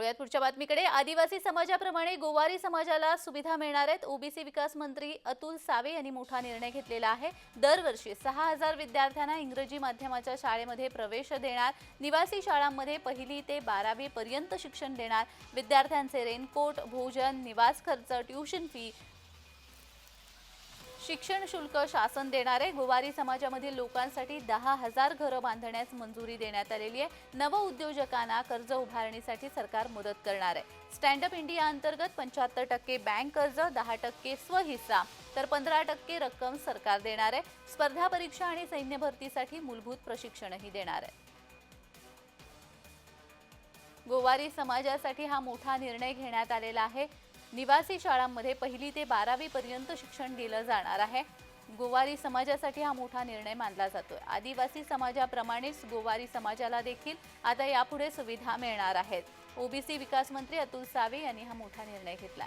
वळूयात पुढच्या बातमीकडे. आदिवासी समाजाप्रमाणे गोवारी समाजाला सुविधा मिळणार आहेत. ओबीसी विकास मंत्री अतुल सावे यांनी मोठा निर्णय घेतलेला आहे. दरवर्षी सहा हजार विद्यार्थ्यांना इंग्रजी माध्यमाच्या शाळेमध्ये प्रवेश देणार. निवासी शाळांमध्ये पहिली ते बारावी पर्यंत शिक्षण देणार. विद्यार्थ्यांचे रेनकोट भोजन निवास खर्च ट्युशन फी शिक्षण शुल्क शासन देणारे गोवारी समाजामधील लोकांसाठी दहा हजार घरं बांधण्यास मंजुरी देण्यात आलेली आहे. नवउद्योजकांना कर्ज उभारणीसाठी सरकार मदत करणार आहे. स्टँड अप इंडिया अंतर्गत पंच्याहत्तर टक्के बँक कर्ज दहा टक्के स्वहिस्सा. तर पंधरा टक्के रक्कम सरकार देणार आहे. स्पर्धा परीक्षा आणि सैन्य भरतीसाठी मूलभूत प्रशिक्षणही देणार आहे. गोवारी समाजासाठी हा मोठा निर्णय घेण्यात आलेला आहे. निवासी शाळांमध्ये पहिली ते बारावी पर्यंत शिक्षण दिलं जाणार आहे. गोवारी समाजासाठी हा मोठा निर्णय मानला जातोय. आदिवासी समाजाप्रमाणेच गोवारी समाजाला देखील आता यापुढे सुविधा मिळणार आहेत. ओबीसी विकास मंत्री अतुल सावे यांनी हा मोठा निर्णय घेतला